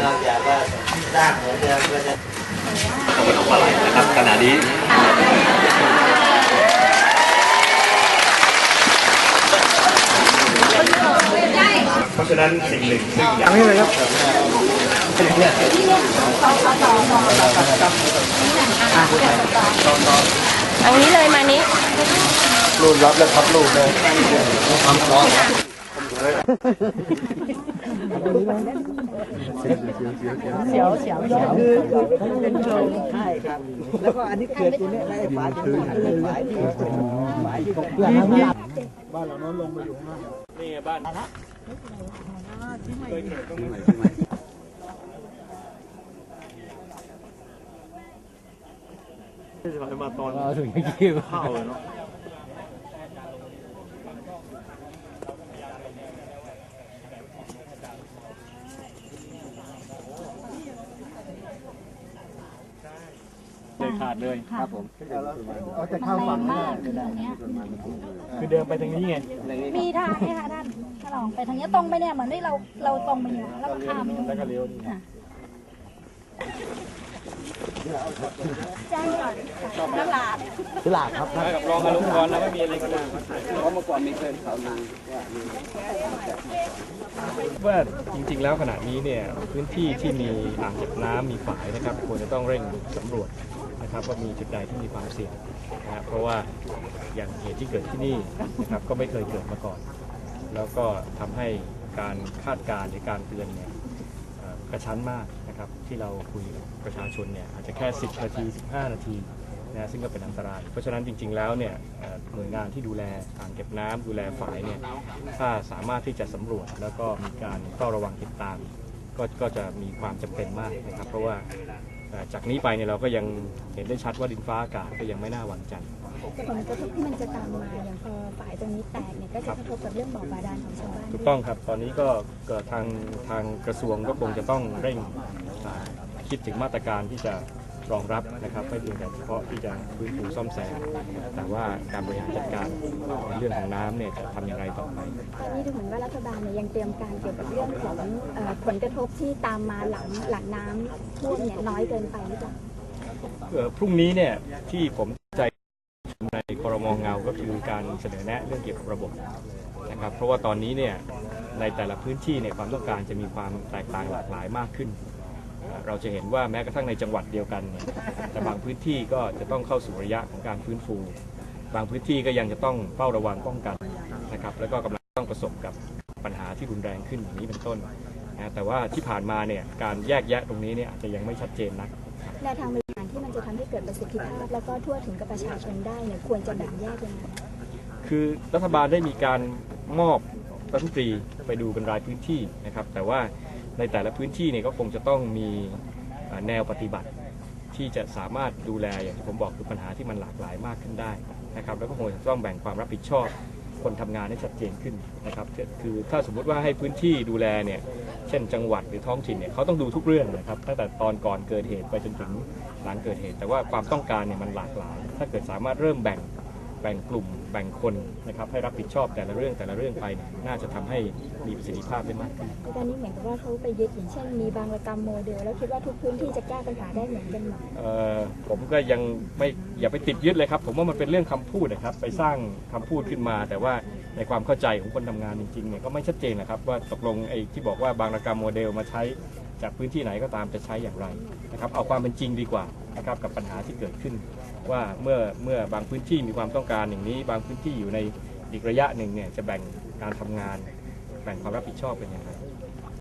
เราอยากว่าสร้างเหมือนเดิมก็จะนะครับขณะนี้เพราะฉะนั้นสิ่งหนึ่งซึ่งอยากให้เลยครับอั นนี้เลยมานี้รูดรับแล้วพับรูดเลยความร้อนเสียวเสียวเสียวคือคือเป็นโครงใช่ครับแล้วก็อันนี้เกิดอยู่เนี่ยแล้วไอ้ฝาที่เป็นฝาที่เป็นฝาที่ของเพื่อนบ้านเราโน้นลงมาอยู่ข้างล่างนี่บ้านมาตอนเราถึงที่เข้าเลยเนาะเลยขาดเลยครับผมเอาแต่ข้าวฝังไม่ได้คือเดินไปทางนี้ไง มีทางไหมคะท่านถลองไปทางนี้ตรงไปเนี่ยเหมือนที่เราเราตรงไปอยู่แล้วก็ข้ามไปแล้วก็เลี้ยวนี่ แจ้งก่อนน้ำลาดตลาดครับไปกับรองอารมณ์กรแล้วไม่มีอะไรก็ได้เพราะเมื่อก่อนมีเคยเขาลือว่าจริงๆแล้วขณะนี้เนี่ยพื้นที่ที่มีอ่างเก็บน้ำมีฝายนะครับควรจะต้องเร่งสำรวจนะครับว่ามีจุดใดที่มีความเสี่ยงนะครับเพราะว่าอย่างเหตุที่เกิดที่นี่นะครับก็ไม่เคยเกิดมาก่อน แล้วก็ทำให้การคาดการณ์หรือการเตือนเนี่ยกระชั้นมาก นะครับที่เราคุยกับประชาชนเนี่ยอาจจะแค่ 10 นาที 15 นาทีนะซึ่งก็เป็นอันตราย เพราะฉะนั้นจริง ๆ แล้วเนี่ยหน่วยงานที่ดูแลอ่างเก็บน้ำดูแลฝายเนี่ยถ้าสามารถที่จะสำรวจแล้วก็มีการเฝ้าระวังติดตาม ก็ก็จะมีความจำเป็นมากนะครับ เพราะว่าจากนี้ไปเนี่ยเราก็ยังเห็นได้ชัดว่าดินฟ้าอากาศก็ยังไม่น่าหวั่นใจ ผลกระทบที่มันจะตามมาอย่างพอฝ่ายตรงนี้แตกเนี่ยก็จะกระทบกับเรื่องบ่อบาดาลของชาวบ้านถูกต้องครับตอนนี้ก็เกิดทางทางกระทรวงก็คงจะต้องเร่งอ่าคิดถึงมาตรการที่จะรองรับนะครับไม่เพียงแต่เฉพาะที่จะฟื้นฟูซ่อมแซมแต่ว่าการบริหารจัดการในเรื่องของน้ำเนี่ยจะทำอย่างไรต่อไปตอนนี้ดูเหมือนว่ารัฐบาลเนี่ยยังเตรียมการเกี่ยวกับเรื่องของเอ่อผลกระทบที่ตามมาหลังหลังน้ำท่วมเนี่ยน้อยเกินไปหรือเปล่าเอ่อพรุ่งนี้เนี่ยที่ผม ในครมงเงา ก็คือการเสนอแนะเรื่องเกี่ยวกับระบบนะครับ เพราะว่าตอนนี้เนี่ยในแต่ละพื้นที่เนี่ยความต้องการจะมีความแตกต่างหลากหลายมากขึ้น เราจะเห็นว่าแม้กระทั่งในจังหวัดเดียวกันเนี่ยแต่บางพื้นที่ก็จะต้องเข้าสู่ระยะของการฟื้นฟู บางพื้นที่ก็ยังจะต้องเฝ้าระวังป้องกันนะครับ แล้วก็กำลังต้องประสบกับปัญหาที่รุนแรงขึ้นอย่างนี้เป็นต้นนะแต่ว่าที่ผ่านมาเนี่ยการแยกแยะตรงนี้เนี่ยอาจจะยังไม่ชัดเจนนักแนวทาง จะทำให้เกิดประสิทธิภาพ แล้วก็ทั่วถึงกับประชาชนได้เนี่ยควรจะแบ่งแยกยังไงคือรัฐบาลได้มีการมอบรัฐมนตรีไปดูเป็นรายพื้นที่นะครับ แต่ว่าในแต่ละพื้นที่เนี่ยก็คงจะต้องมีแนวปฏิบัติ ที่จะสามารถดูแลอย่างที่ผมบอกคือปัญหาที่มันหลากหลายมากขึ้นได้นะครับ แล้วก็คงจะต้องแบ่งความรับผิดชอบ คนทำงานให้ชัดเจนขึ้นนะครับคือถ้าสมมุติว่าให้พื้นที่ดูแลเนี่ยเช่นจังหวัดหรือท้องถิ่นเนี่ยเขาต้องดูทุกเรื่องนะครับตั้งแต่ตอนก่อนเกิดเหตุไปจนถึงหลังเกิดเหตุ แต่ว่าความต้องการเนี่ยมันหลากหลาย ถ้าเกิดสามารถเริ่มแบ่ง แบ่งกลุ่มแบ่งคนนะครับให้รับผิดชอบแต่ละเรื่องแต่ละเรื่องไปเนี่ยน่าจะทำให้มีประสิทธิภาพได้มากขึ้นตอนนี้เหมือนกับว่าเขาไปยึดอย่างเช่นมีบางระกรรมโมเดล แล้วคิดว่าทุกพื้นที่จะแก้ปัญหาได้เหมือนกันหมดเอ่อผมก็ยังไม่อย่าไปติดยึดเลยครับ ผมว่ามันเป็นเรื่องคำพูดนะครับ ไปสร้างคำพูดขึ้นมา แต่ว่าในความเข้าใจของคนทำงานจริงๆเนี่ยก็ไม่ชัดเจนนะครับ ว่าตกลงไอ้ที่บอกว่าบางระกรรมโมเดลมาใช้จากพื้นที่ไหนก็ตามจะใช้อย่างไรนะครับเอาความเป็นจริงดีกว่านะครับกับปัญหาที่เกิดขึ้น ว่าเมื่อเมื่อบางพื้นที่มีความต้องการอย่างนี้ บางพื้นที่อยู่ในอีกระยะหนึ่งเนี่ยจะแบ่งการทำงานแบ่งความรับผิดชอบเป็นอย่างไร